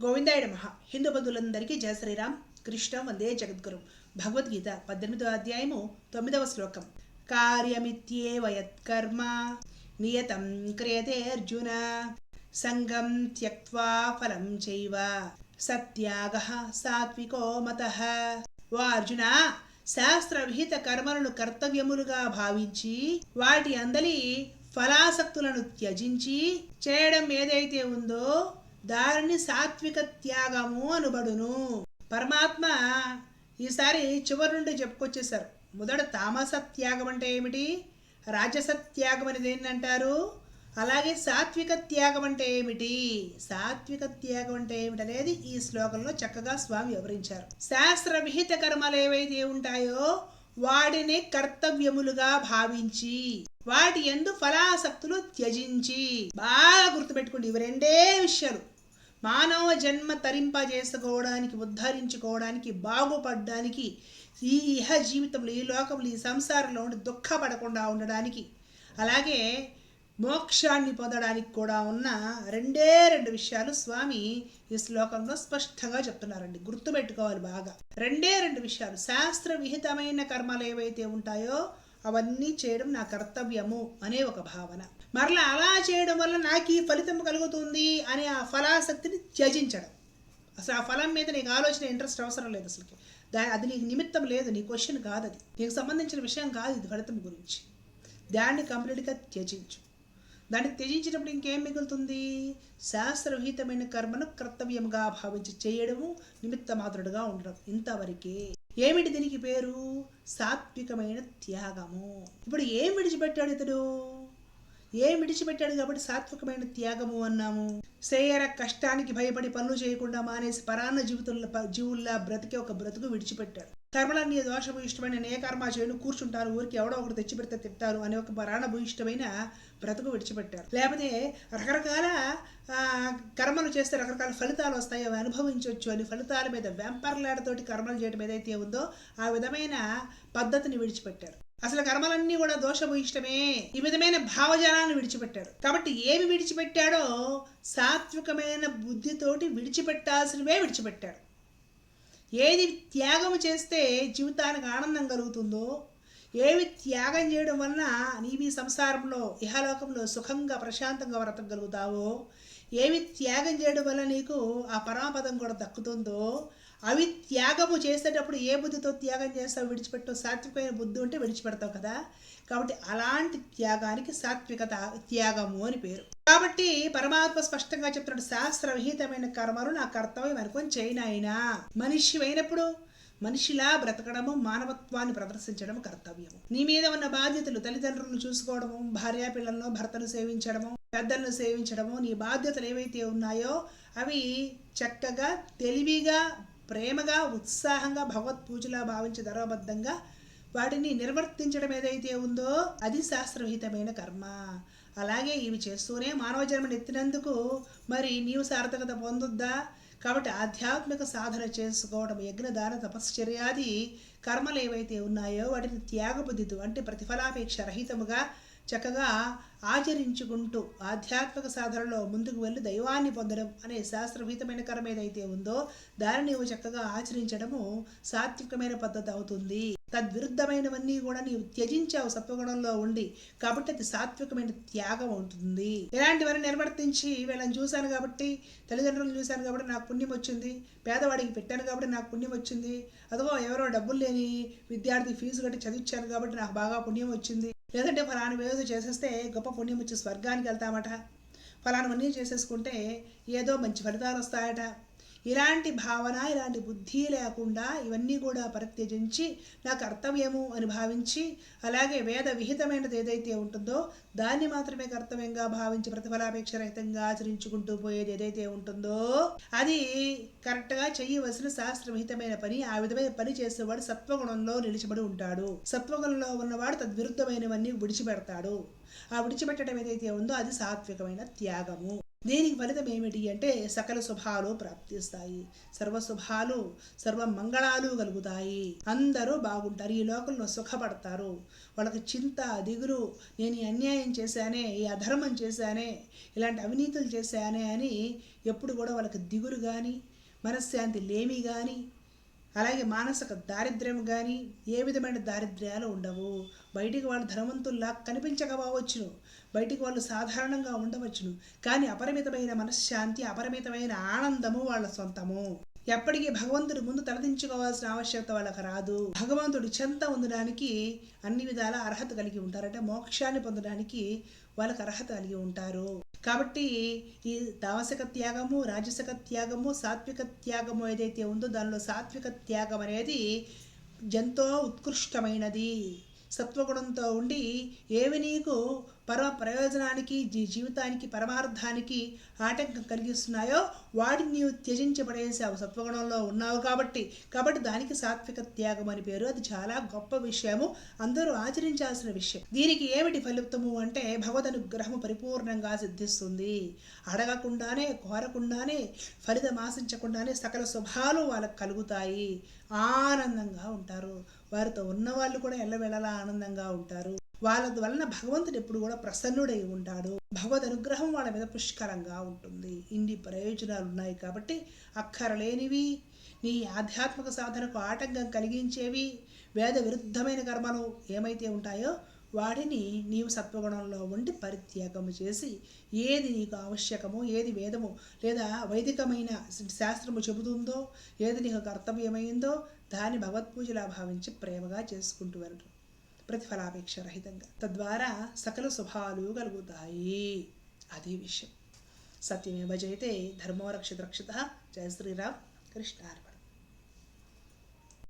గోవిందాయ మహా హిందూ బంధువులందరికీ జయ శ్రీరామ్ కృష్ణ వందే జగద్గురు. భగవద్గీత పద్దెనిమిదవ అధ్యాయము తొమ్మిదవ శ్లోకం. కార్యమిత్యేవ యత్కర్మ నియతం క్రియతే అర్జున సంగం త్యక్వా ఫలం చైవ సత్యాగ సాత్వికో మత. ఓ అర్జున శాస్త్ర విహిత కర్మలను కర్తవ్యములుగా భావించి వాటి అందలి ఫలాసక్తులను త్యజించి చేయడం ఏదైతే ఉందో దానిని సాత్విక త్యాగము అనబడును. పరమాత్మ ఈసారి చివరి నుండి చెప్పుకొచ్చేశారు. మొదట తామస త్యాగం అంటే ఏమిటి? రాజస త్యాగం అనేది ఏంటంటారు అలాగే సాత్విక త్యాగం అంటే ఏమిటి? సాత్విక త్యాగం అంటే ఏమిటి అనేది ఈ శ్లోకంలో చక్కగా స్వామి వివరించారు. శాస్త్ర విహిత కర్మలు ఏవైతే ఉంటాయో వాటిని కర్తవ్యములుగా భావించి వాటి ఎందు ఫలాసక్తులు త్యజించి బాగా గుర్తుపెట్టుకోండి. ఇవి రెండే విషయాలు. మానవ జన్మ తరింప చేసుకోవడానికి ఉద్ధరించుకోవడానికి బాగుపడడానికి ఈ ఇహ జీవితంలో ఈ లోకంలో ఈ సంసారంలో ఉండి దుఃఖపడకుండా ఉండడానికి అలాగే మోక్షాన్ని పొందడానికి కూడా ఉన్న రెండే రెండు విషయాలు స్వామి ఈ శ్లోకంలో స్పష్టంగా చెప్తున్నారండి. గుర్తుపెట్టుకోవాలి బాగా. రెండే రెండు విషయాలు. శాస్త్ర విహితమైన కర్మలు ఏవైతే ఉంటాయో అవన్నీ చేయడం నా కర్తవ్యము అనే ఒక భావన. మరలా అలా చేయడం వల్ల నాకు ఈ ఫలితం కలుగుతుంది అనే ఆ ఫలాసక్తిని త్యజించడం. అసలు ఆ ఫలం మీద నీకు ఆలోచన ఇంట్రెస్ట్ అవసరం లేదు అసలుకి. దా అది నీకు నిమిత్తం లేదు నీ క్వశ్చన్ కాదు అది. నీకు సంబంధించిన విషయం కాదు ఇది ఫలితం గురించి. దాన్ని కంప్లీట్గా త్యజించు. దాన్ని త్యజించినప్పుడు ఇంకేం మిగులుతుంది? శాస్త్రవిహితమైన కర్మను కర్తవ్యంగా భావించి చేయడము నిమిత్త మాత్రుడుగా ఉండడం ఇంతవరకే. ఏమిటి దీనికి పేరు? సాత్వికమైన త్యాగము. ఇప్పుడు ఏం విడిచిపెట్టాడు ఇతడు? ఏం విడిచిపెట్టాడు కాబట్టి సాత్వికమైన త్యాగము అన్నాము. శేయర కష్టానికి భయపడి పనులు చేయకుండా మానేసి పరాన్న జీవితంలో జీవుల్లా బ్రతికే ఒక బ్రతుకు విడిచిపెట్టాడు. కర్మలన్నీ దోషము ఇష్టమైన నే కర్మ చేయను కూర్చుంటారు. ఊరికి ఎవడో ఒకటి తెచ్చి పెడితే తింటారు అనే ఒక పరాణ ఇష్టమైన బ్రతుకు విడిచిపెట్టారు. లేకపోతే రకరకాల కర్మలు చేస్తే రకరకాల ఫలితాలు వస్తాయి. అవి అనుభవించవచ్చు అని ఫలితాల మీద వెంపర్లాడతోటి కర్మలు చేయడం ఏదైతే ఉందో ఆ విధమైన పద్ధతిని విడిచిపెట్టారు. అసలు కర్మలన్నీ కూడా దోషము ఇష్టమే. ఈ విధమైన భావజాలాన్ని విడిచిపెట్టాడు కాబట్టి ఏమి విడిచిపెట్టాడో సాత్వికమైన బుద్ధితోటి విడిచిపెట్టాల్సినవే విడిచిపెట్టాడు. ఏది త్యాగం చేస్తే జీవితానికి ఆనందం కలుగుతుందో ఏవి త్యాగం చేయడం వలన నీవి సంసారంలో ఇహలోకంలో సుఖంగా ప్రశాంతంగా బ్రతకగలుగుతావో ఏవి త్యాగం చేయడం వల్ల నీకు ఆ పరమపదం కూడా దక్కుతుందో? అవి త్యాగము చేసేటప్పుడు ఏ బుద్ధితో త్యాగం చేస్తావు? విడిచిపెట్టావు సాత్వికమైన బుద్ధి ఉంటే విడిచిపెడతావు కదా? కాబట్టి అలాంటి త్యాగానికి సాత్వికత త్యాగము అని పేరు. కాబట్టి పరమాత్మ స్పష్టంగా చెప్తున్నాడు శాస్త్ర విహితమైన కర్మలు నా కర్తవ్యం అనుకొని చేయనాయినా మనిషి అయినప్పుడు మనిషిలా బ్రతకడము మానవత్వాన్ని ప్రదర్శించడం కర్తవ్యము. నీ మీద ఉన్న బాధ్యతలు తల్లిదండ్రులను చూసుకోవడము భార్యాపిల్లలను భర్తను సేవించడము పెద్దలను సేవించడము నీ బాధ్యతలు ఏవైతే ఉన్నాయో అవి చక్కగా తెలివిగా ప్రేమగా ఉత్సాహంగా భగవత్ పూజలా భావించి ధర్మబద్ధంగా వాటిని నిర్వర్తించడం ఏదైతే ఉందో అది శాస్త్రహితమైన కర్మ. అలాగే ఇవి చేస్తూనే మానవ జన్మను ఎత్తినందుకు మరి నీవు సార్థకత పొందుద్దా? కాబట్టి ఆధ్యాత్మిక సాధన చేసుకోవడం యజ్ఞదాన తపశ్చర్యాది కర్మలు ఏవైతే ఉన్నాయో వాటిని త్యాగబుద్ధితో అంటే ప్రతిఫలాపేక్ష రహితముగా చక్కగా ఆచరించుకుంటూ ఆధ్యాత్మిక సాధనలో ముందుకు వెళ్ళి దైవాన్ని పొందడం అనే శాస్త్రభీతమైన కర్మ ఏదైతే ఉందో దానిని నీవు చక్కగా ఆచరించడము సాత్వికమైన పద్ధతి అవుతుంది. తద్విరుద్ధమైనవన్నీ కూడా నీవు త్యజించావు సత్వగుణంలో ఉండి కాబట్టి అది సాత్వికమైన త్యాగం అవుతుంది. ఇలాంటివన్నీ నిర్వర్తించి వీళ్ళని చూశాను కాబట్టి తల్లిదండ్రులను చూశాను కాబట్టి నాకు పుణ్యం వచ్చింది. పేదవాడికి పెట్టాను కాబట్టి నాకు పుణ్యం వచ్చింది. అదిగో ఎవరో డబ్బులు లేని విద్యార్థి ఫీజు కట్టి చదివించాను కాబట్టి నాకు బాగా పుణ్యం వచ్చింది. లేదంటే ఫలాని వేదో చేసేస్తే గొప్ప పుణ్యం వచ్చి స్వర్గానికి వెళ్తామట. ఫలానవన్నీ చేసేసుకుంటే ఏదో మంచి ఫలితాలు వస్తాయట. ఇలాంటి భావన ఇలాంటి బుద్ధి లేకుండా ఇవన్నీ కూడా పరిత్యజించి నా కర్తవ్యము అని భావించి అలాగే వేద విహితమైనది ఏదైతే ఉంటుందో దాన్ని మాత్రమే కర్తవ్యంగా భావించి ప్రతిఫలాపేక్ష రహితంగా ఆచరించుకుంటూ పోయేది ఏదైతే ఉంటుందో అది కరెక్ట్గా చేయవలసిన శాస్త్రవిహితమైన పని ఆ విధమైన పని చేసేవాడు సత్వగుణంలో నిలిచిబడి ఉంటాడు. సత్వగుణంలో ఉన్నవాడు తద్విరుద్ధమైనవన్నీ విడిచిపెడతాడు. ఆ విడిచిపెట్టడం ఏదైతే ఉందో అది సాత్వికమైన త్యాగము. దీనికి ఫలితం ఏమిటి అంటే సకల శుభాలు ప్రాప్తిస్తాయి. సర్వ శుభాలు సర్వ మంగళాలు కలుగుతాయి. అందరూ బాగుంటారు ఈ లోకంలో సుఖపడతారు. వాళ్ళకి చింత దిగులు నేను ఈ అన్యాయం చేశానే ఈ అధర్మం చేశానే ఇలాంటి అవినీతులు చేశానే అని ఎప్పుడు కూడా వాళ్ళకి దిగులు కానీ మనశ్శాంతి లేమి కానీ అలాగే మానసిక దారిద్ర్యం కానీ ఏ విధమైన దారిద్ర్యాలు ఉండవు. బయటికి వాళ్ళు ధనవంతుల్లా కనిపించకపోవచ్చును బయటికి వాళ్ళు సాధారణంగా ఉండవచ్చును. కానీ అపరిమితమైన మనశ్శాంతి అపరిమితమైన ఆనందము వాళ్ళ సొంతము. ఎప్పటికీ భగవంతుడి ముందు తలదించుకోవాల్సిన ఆవశ్యకత వాళ్ళకి రాదు. భగవంతుడి చెంత ఉండడానికి అన్ని విధాల అర్హత కలిగి ఉంటారు అంటే మోక్షాన్ని పొందడానికి వాళ్ళకి అర్హత కలిగి ఉంటారు. కాబట్టి ఈ తామసిక త్యాగము రాజసిక త్యాగము సాత్విక త్యాగము ఏదైతే ఉందో దానిలో సాత్విక త్యాగం అనేది ఎంతో ఉత్కృష్టమైనది. సత్వగుణంతో ఉండి ఏవి నీకు పరమ ప్రయోజనానికి జీ జీవితానికి పరమార్థానికి ఆటంకం కలిగిస్తున్నాయో వాటిని నీవు త్యజించబడేసావు సత్వగుణంలో ఉన్నావు కాబట్టి కాబట్టి దానికి సాత్విక త్యాగం అని పేరు. అది చాలా గొప్ప విషయము. అందరూ ఆచరించాల్సిన విషయం. దీనికి ఏమిటి ఫలితము అంటే భగవద్ అనుగ్రహము పరిపూర్ణంగా సిద్ధిస్తుంది. అడగకుండానే కోరకుండానే ఫలితం ఆశించకుండానే సకల శుభాలు వాళ్ళకు కలుగుతాయి. ఆనందంగా ఉంటారు. వారితో ఉన్న వాళ్ళు కూడా ఎల్లవెళ్ళలా ఆనందంగా ఉంటారు. వాళ్ళ వలన భగవంతుడు ఎప్పుడు కూడా ప్రసన్నుడై ఉంటాడు. భగవద్ అనుగ్రహం వాళ్ళ మీద పుష్కలంగా ఉంటుంది. ఇన్ని ప్రయోజనాలు ఉన్నాయి కాబట్టి అక్కరలేనివి నీ ఆధ్యాత్మిక సాధనకు ఆటంకం కలిగించేవి వేద విరుద్ధమైన కర్మలు ఏమైతే ఉంటాయో వాటిని నీవు సత్వగుణంలో ఉండి పరిత్యాగము చేసి ఏది నీకు ఆవశ్యకమో ఏది వేదము లేదా వైదికమైన శాస్త్రము చెబుతుందో ఏది నీకు కర్తవ్యమైందో దాన్ని భగవత్పూజలా భావించి ప్రేమగా చేసుకుంటూ వెళ్ళడం ప్రతిఫలాపేక్ష రహితంగా. తద్వారా సకల శుభాలు కలుగుతాయి. అది విషయం. సత్యమే జయతే ధర్మో రక్షిత రక్షిత జయ శ్రీరామ్. కృష్ణార్